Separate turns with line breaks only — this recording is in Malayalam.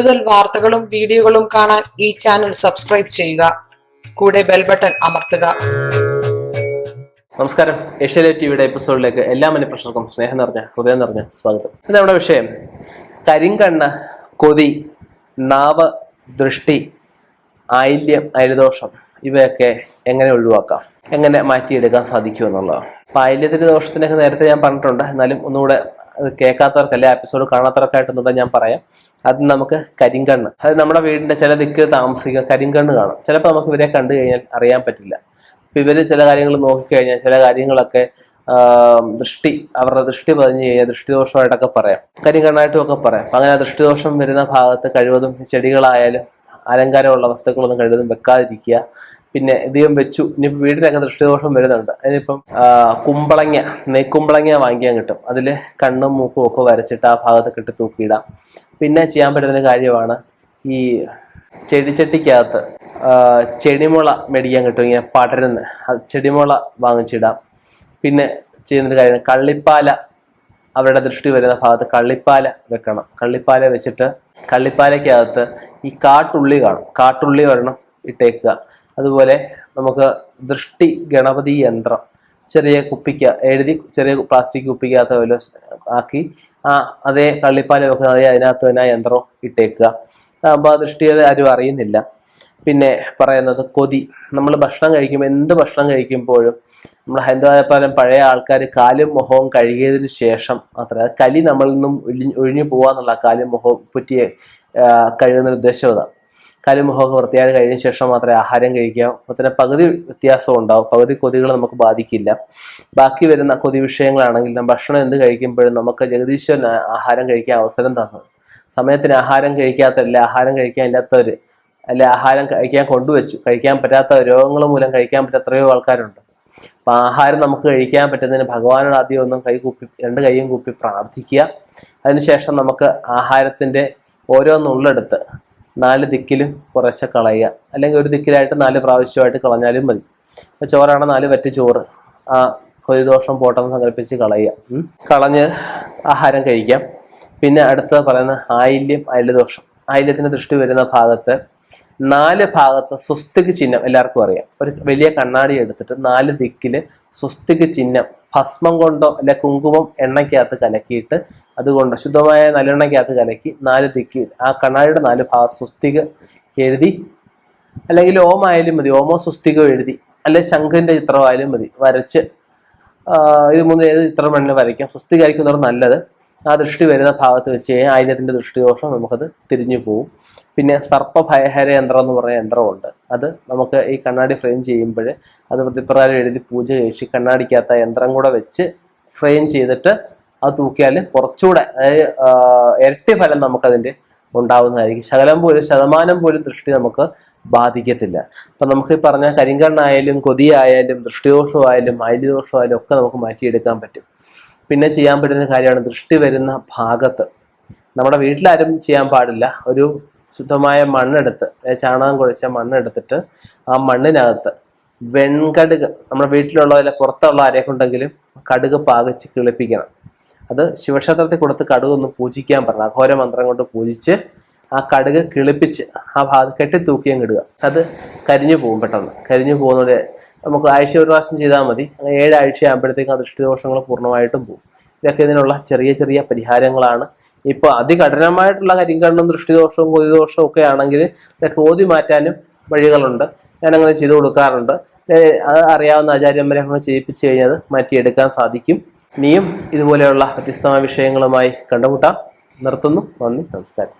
കൂടുതൽ വാർത്തകളും വീഡിയോകളും കാണാൻ ഈ ചാനൽ സബ്സ്ക്രൈബ് ചെയ്യുക. കൂടെ ബെൽ ബട്ടൺ അമർത്തുക.
നമസ്കാരം. ഏഷ്യാലെ ടിവിയുടെ എപ്പിസോഡിലേക്ക് എല്ലാ മനുഷ്യർക്കും സ്നേഹം നിറഞ്ഞ ഹൃദയം നിറഞ്ഞ സ്വാഗതം. ഇത് നമ്മുടെ വിഷയം കരിങ്കണ്ണ് കൊതി നാവ് ദൃഷ്ടി ആയില്യം അരിദോഷം ഇവയൊക്കെ എങ്ങനെ ഒഴിവാക്കാം? എങ്ങനെ മാറ്റിയെടുക്കാൻ സാധിക്കും എന്നുള്ളതാണ് അപ്പം ആയില്യത്തിന്റെ ദോഷത്തിനൊക്കെ നേരത്തെ ഞാൻ പറഞ്ഞിട്ടുണ്ട്. എന്നാലും ഒന്നുകൂടെ അത് കേൾക്കാത്തവർക്ക് അല്ലെ എപ്പിസോഡ് കാണാത്തവർക്കായിട്ടൊന്നും ഞാൻ പറയാം. അത് നമുക്ക് കരിങ്കണ്ണ്. അത് നമ്മുടെ വീടിന്റെ ചില ദിക്ക് താമസിക്കുക കരിങ്കണ്ണ് കാണാം. ചിലപ്പോൾ നമുക്ക് ഇവരെ കണ്ടു കഴിഞ്ഞാൽ അറിയാൻ പറ്റില്ല. ഇപ്പൊ ഇവർ ചില കാര്യങ്ങൾ നോക്കിക്കഴിഞ്ഞാൽ ചില കാര്യങ്ങളൊക്കെ ദൃഷ്ടി അവരുടെ ദൃഷ്ടി പതിഞ്ഞു കഴിഞ്ഞാൽ ദൃഷ്ടിദോഷമായിട്ടൊക്കെ പറയാം. കരിങ്കണ്ണായിട്ടും ഒക്കെ പറയാം. അപ്പൊ അങ്ങനെ ദൃഷ്ടിദോഷം വരുന്ന ഭാഗത്ത് കഴിവതും ചെടികളായാലും അലങ്കാരമുള്ള വസ്തുക്കളൊന്നും കഴിവതും വെക്കാതിരിക്കുക. പിന്നെ ഇധികം വെച്ചു. ഇനിയിപ്പോൾ വീടിനകം ദൃഷ്ടിദോഷം വരുന്നുണ്ട്. അതിനിപ്പം കുമ്പളങ്ങ നെയ്ക്കുമ്പളങ്ങ വാങ്ങിക്കാൻ കിട്ടും. അതിൽ കണ്ണും മൂക്കും ഒക്കെ വരച്ചിട്ട് ആ ഭാഗത്ത് കെട്ടി തൂക്കിയിടാം. പിന്നെ ചെയ്യാൻ പറ്റുന്ന കാര്യമാണ് ഈ ചെടിച്ചട്ടിക്കകത്ത് ചെടിമുള മേടിക്കാൻ കിട്ടും. ഇങ്ങനെ പടരുന്ന് ചെടിമുള വാങ്ങിച്ചിടാം. പിന്നെ ചെയ്യുന്നൊരു കാര്യം കള്ളിപ്പാല. അവരുടെ ദൃഷ്ടി വരുന്ന ഭാഗത്ത് കള്ളിപ്പാല വെക്കണം. കള്ളിപ്പാല വെച്ചിട്ട് കള്ളിപ്പാലയ്ക്കകത്ത് ഈ കാട്ടുള്ളി കാണും. കാട്ടുള്ളി ഒരെണ്ണം ഇട്ടേക്കുക. അതുപോലെ നമുക്ക് ദൃഷ്ടി ഗണപതി യന്ത്രം ചെറിയ കുപ്പിക്ക എഴുതി ചെറിയ പ്ലാസ്റ്റിക് കുപ്പിക്കകത്ത് വല്ല ആക്കി ആ അതേ കള്ളിപ്പാല വെക്കുന്ന അതേ അതിനകത്ത് തന്നെ ആ യന്ത്രം ഇട്ടേക്കുക. അപ്പോൾ ആ ദൃഷ്ടിയുടെ ആരും അറിയുന്നില്ല. പിന്നെ പറയുന്നത് കൊതി. നമ്മൾ ഭക്ഷണം കഴിക്കുമ്പോൾ എന്ത് ഭക്ഷണം കഴിക്കുമ്പോഴും നമ്മൾ ഹൈദരാബാദ് പഴയ ആൾക്കാർ കാലും മുഖവും കഴുകിയതിന് ശേഷം മാത്രമേ കലി നമ്മളിൽ നിന്നും ഒഴിഞ്ഞു ഒഴിഞ്ഞു പോകാന്നുള്ള കാലും മുഖവും പുറ്റിയെ കഴുകുന്ന ഉദ്ദേശം അതാണ് കാലും മുഖമൊക്കെ വൃത്തിയായി കഴിഞ്ഞ ശേഷം മാത്രമേ ആഹാരം കഴിക്കുക. അപ്പോൾ തന്നെ പകുതി വ്യത്യാസം ഉണ്ടാവും. പകുതി കൊതികൾ നമുക്ക് ബാധിക്കില്ല. ബാക്കി വരുന്ന കൊതി വിഷയങ്ങളാണെങ്കിൽ ഭക്ഷണം എന്ത് കഴിക്കുമ്പോഴും നമുക്ക് ജഗദീശ്വരൻ ആഹാരം കഴിക്കാൻ അവസരം തന്നത് സമയത്തിന് ആഹാരം കഴിക്കാത്തല്ല ആഹാരം കഴിക്കാൻ ഇല്ലാത്തവർ അല്ലെ ആഹാരം കഴിക്കാൻ കൊണ്ടുവച്ചു. കഴിക്കാൻ പറ്റാത്ത രോഗങ്ങൾ മൂലം കഴിക്കാൻ പറ്റാത്ത എത്രയോ ആൾക്കാരുണ്ട്. അപ്പം ആഹാരം നമുക്ക് കഴിക്കാൻ പറ്റുന്നതിന് ഭഗവാനോട് ആദ്യം ഒന്നും കൈ കുപ്പി രണ്ട് കൈയും കൂപ്പി പ്രാർത്ഥിക്കുക. അതിനുശേഷം നമുക്ക് ആഹാരത്തിന്റെ ഓരോ നുള്ളെടുത്ത് നാല് ദിക്കിലും കുറേശ്ശെ കളയുക. അല്ലെങ്കിൽ ഒരു ദിക്കിലായിട്ട് നാല് പ്രാവശ്യമായിട്ട് കളഞ്ഞാലും മതി. ഇപ്പൊ ചോറാണ് നാല് വറ്റ ചോറ്. ആ കൊതിദോഷം പോട്ടെന്ന് സങ്കല്പിച്ച് കളയുക. കളഞ്ഞ് ആഹാരം കഴിക്കാം. പിന്നെ അടുത്തത് പറയുന്ന ആയില്യം അയലദോഷം ആയില്യത്തിന്റെ ദൃഷ്ടി വരുന്ന ഭാഗത്ത് നാല് ഭാഗത്ത് സ്വസ്തിക് ചിഹ്നം എല്ലാവർക്കും അറിയാം. ഒരു വലിയ കണ്ണാടി എടുത്തിട്ട് നാല് ദിക്കിൽ സ്വസ്തിക് ചിഹ്നം. ഭസ്മം കൊണ്ടോ അല്ലെ കുങ്കുമം എണ്ണയ്ക്കകത്ത് കലക്കിയിട്ട് അതുകൊണ്ട് ശുദ്ധമായ നല്ലെണ്ണയ്ക്കകത്ത് കലക്കി നാല് ദിക്കിൽ ആ കണ്ണാടിയുടെ നാല് ഭാ സ്വസ്തിക എഴുതി. അല്ലെങ്കിൽ ഓമായാലും മതി ഓമോ സ്വസ്തികോ എഴുതി. അല്ലെ ശംഖിന്റെ ചിത്രമായാലും മതി വരച്ച്. ഇത് മൂന്ന് ഏത് ചിത്രം വേണമെങ്കിലും വരയ്ക്കാം. സ്വസ്തികായിരിക്കുന്നവർ നല്ലത്. ആ ദൃഷ്ടി വരുന്ന ഭാഗത്ത് വെച്ച് കഴിഞ്ഞാൽ ആയിരത്തിന്റെ ദൃഷ്ടിദോഷം നമുക്കത് തിരിഞ്ഞു പോകും പിന്നെ സർപ്പ ഭയഹര യന്ത്രം എന്ന് പറയുന്ന യന്ത്രമുണ്ട്. അത് നമുക്ക് ഈ കണ്ണാടി ഫ്രെയിം ചെയ്യുമ്പോൾ അത് പ്രതിപ്രകാരം എഴുതി പൂജ കഴിച്ച് കണ്ണാടിക്കകത്ത് യന്ത്രം കൂടെ വെച്ച് ഫ്രെയിം ചെയ്തിട്ട് അത് തൂക്കിയാൽ കുറച്ചുകൂടെ അതായത് ഇരട്ടി ഫലം നമുക്കതിന്റെ ഉണ്ടാവുന്നതായിരിക്കും. ശകലം പോലും ശതമാനം പോലും ദൃഷ്ടി നമുക്ക് ബാധിക്കത്തില്ല. അപ്പം നമുക്ക് ഈ പറഞ്ഞ കരിങ്കണ്ണായാലും കൊതിയായാലും ദൃഷ്ടിദോഷമായാലും മൈലിദോഷമായാലും ഒക്കെ നമുക്ക് മാറ്റിയെടുക്കാൻ പറ്റും. പിന്നെ ചെയ്യാൻ പറ്റുന്ന കാര്യമാണ് ദൃഷ്ടി വരുന്ന ഭാഗത്ത്. നമ്മുടെ വീട്ടിലാരും ചെയ്യാൻ പാടില്ല. ഒരു ശുദ്ധമായ മണ്ണെടുത്ത് ചാണകം കുഴച്ച മണ്ണെടുത്തിട്ട് ആ മണ്ണിനകത്ത് വെൺകടുക് നമ്മുടെ വീട്ടിലുള്ളതിലെ പുറത്തുള്ള ആരെക്കൊണ്ടെങ്കിലും കടുക് പാകിച്ച് കിളിപ്പിക്കണം. അത് ശിവക്ഷേത്രത്തിൽ കൊടുത്ത് കടുക് ഒന്ന് പൂജിക്കാൻ പറഞ്ഞു അഘോര മന്ത്രം കൊണ്ട് പൂജിച്ച് ആ കടുക് കിളിപ്പിച്ച് ആ ഭാഗത്ത് കെട്ടിത്തൂക്കിയും കിടുക അത് കരിഞ്ഞു പോകും പെട്ടെന്ന്. കരിഞ്ഞു പോകുന്നത് നമുക്ക് ആഴ്ച ഒരു പ്രാവശ്യം ചെയ്താൽ മതി. ഏഴാഴ്ച ആകുമ്പോഴത്തേക്കും ആ പൂർണമായിട്ടും പോകും. ഇതൊക്കെ ഇതിനുള്ള ചെറിയ ചെറിയ പരിഹാരങ്ങളാണ്. ഇപ്പൊ അതികഠിനമായിട്ടുള്ള കരിങ്കണ്ണും ദൃഷ്ടിദോഷവും കൊതിദോഷവും ഒക്കെ ആണെങ്കിൽ ഇതൊക്കെ ഓതി മാറ്റാനും വഴികളുണ്ട്. ഞാൻ അങ്ങനെ ചെയ്തു കൊടുക്കാറുണ്ട്. അത് അറിയാവുന്ന ആചാര്യന്മാരെ നമ്മൾ ചെയ്യിപ്പിച്ചു കഴിഞ്ഞാൽ മാറ്റിയെടുക്കാൻ സാധിക്കും. നീയും ഇതുപോലെയുള്ള വ്യത്യസ്തമായ വിഷയങ്ങളുമായി കണ്ടുമുട്ടാം. നിർത്തുന്നു. നന്ദി. നമസ്കാരം.